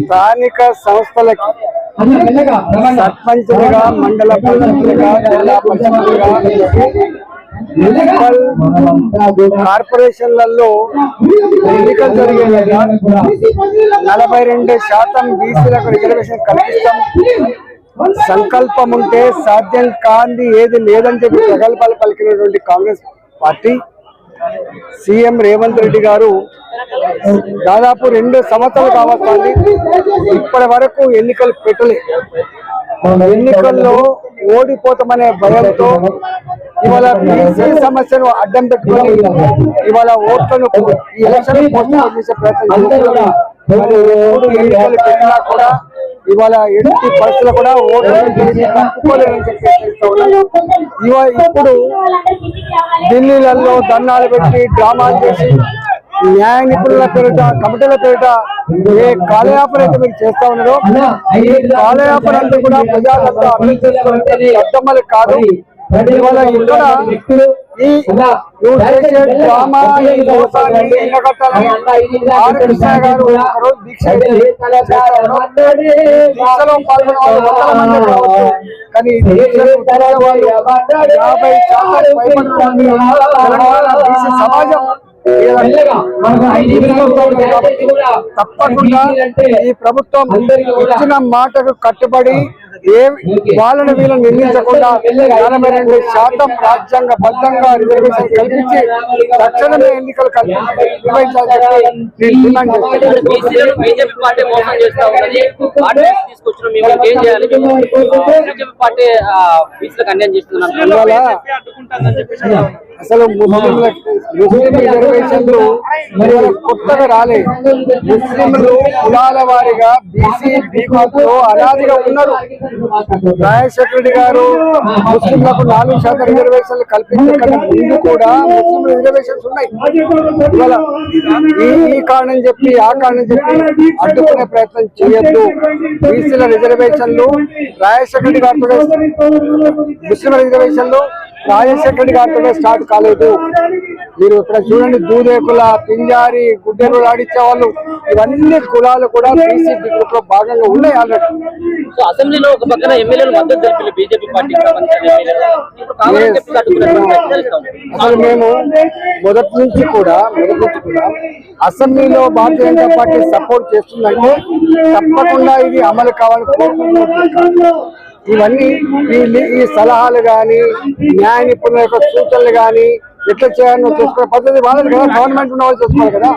స్థానిక సంస్థలకి సర్పంచులుగా మండల పరిషత్లుగా జిల్లా పరిషత్లుగా మున్సిపల్ కార్పొరేషన్లలో ఎన్నికలు జరిగేలాగా నలభై రెండు శాతం బీసీలకు రిజర్వేషన్ కల్పిస్తాం. సంకల్పం ఉంటే సాధ్యం కాంది ఏది లేదని చెప్పి ప్రగల్భాలు పలికినటువంటి కాంగ్రెస్ పార్టీ సీఎం రేవంత్ రెడ్డి గారు దాదాపు రెండు సంవత్సరాలు కావస్తుంది. ఇప్పటి వరకు ఎన్నికలు పెట్టలే. ఎన్నికల్లో ఓడిపోతామనే భయంతో ఇవాళ బీసీ సమస్యను అడ్డం పెట్టుకొని ఇవాళ ఓట్లను ఈ ఎలక్షన్ పోస్ట్పోన్ చేసే ప్రయత్నం ఎన్నికలు పెట్టినా కూడా ఇవాళ ఎట్టి పరిస్థితులు కూడా ఓట్లను చేసి తప్పుకోలేరని ఇప్పుడు ఢిల్లీలలో ధర్నాలు పెట్టి డ్రామాలు చేసి న్యాయ నిపుణుల పేరిట కమిటీల పేరిట ఏ కాలయాపన అయితే మీరు చేస్తా ఉన్నారో ఈ కాలయాపన అంతా కూడా ప్రజలంతా అర్థం కాదు. ఇవాళ ఇక్కడ ఈ నువ్వు చేసే డ్రామా ఈ మోసాన్ని ఎండగట్టాలని ఆర్ కృష్ణ గారు ఒకరోజు దీక్ష చేస్తా ఉన్నారు. దీక్షలో పాల్గొన్న వాళ్ళు వందల మంది కావచ్చు. కానీ ఈ దీక్షలో పాల్గొన్న వాళ్ళు యాభై శాతం పైబడి తెలంగాణ బీసీ సమాజం తప్పకుండా ఈ ప్రభుత్వం ఇచ్చిన మాటకు కట్టుబడి ఏ వాళ్ళని వీళ్ళని నిర్మించకుండా ఎనభై రెండు శాతం రాజ్యాంగ బద్దంగా రిజర్వేషన్ కల్పించి తక్షణమే ఎన్నికలు కల్పించి నిర్వహించాలని అసలు ముస్లింల ముస్లిం రిజర్వేషన్లు ఇవాళ కొత్తగా రాలే. ముస్లింలు కులాల వారిగా బీసీ బీకాంలో అనాదిగా ఉన్నారు. రాజశేఖర రెడ్డి గారు ముస్లింలకు నాలుగు శాతం రిజర్వేషన్లు కల్పించకుండా ముందు కూడా ముస్లిం రిజర్వేషన్స్ ఉన్నాయి. ఇవాళ ఈ కారణం చెప్పి ఆ కారణం చెప్పి అడ్డుకునే ప్రయత్నం చేయొద్దు. బీసీల రిజర్వేషన్లు రాజశేఖర రెడ్డి గారితో ముస్లిం రిజర్వేషన్లు రాజశేఖర రెడ్డి గారితో స్టార్ట్ కాలేదు. మీరు ఇక్కడ చూడండి దూదేకుల పింజారి గుడ్డెలు ఆడిచ్చే వాళ్ళు ఇవన్నీ కులాలు కూడా బీసీ గ్రూప్లో భాగంగా ఉన్నాయి ఆల్రెడీ సో అసెంబ్లీలో ఒక పక్కన ఎమ్మెల్యేలు మద్దతు తెలిపిన బీజేపీ ఉన్నారు. అసలు మేము మొదటి నుంచి కూడా మొదటి నుంచి కూడా అసెంబ్లీలో భారతీయ జనతా పార్టీ సపోర్ట్ చేస్తుందంటే తప్పకుండా ఇది అమలు కావాలని కోరుకుంటున్నాం. ఇవన్నీ ఈ ఈ సలహాలు కానీ న్యాయ నిపుణుల యొక్క సూచనలు కానీ ఎట్లా చేయాలని చూసుకునే పద్ధతి వాళ్ళది కదా. గవర్నమెంట్ ఉన్న వాళ్ళు చూసుకోవాలి కదా.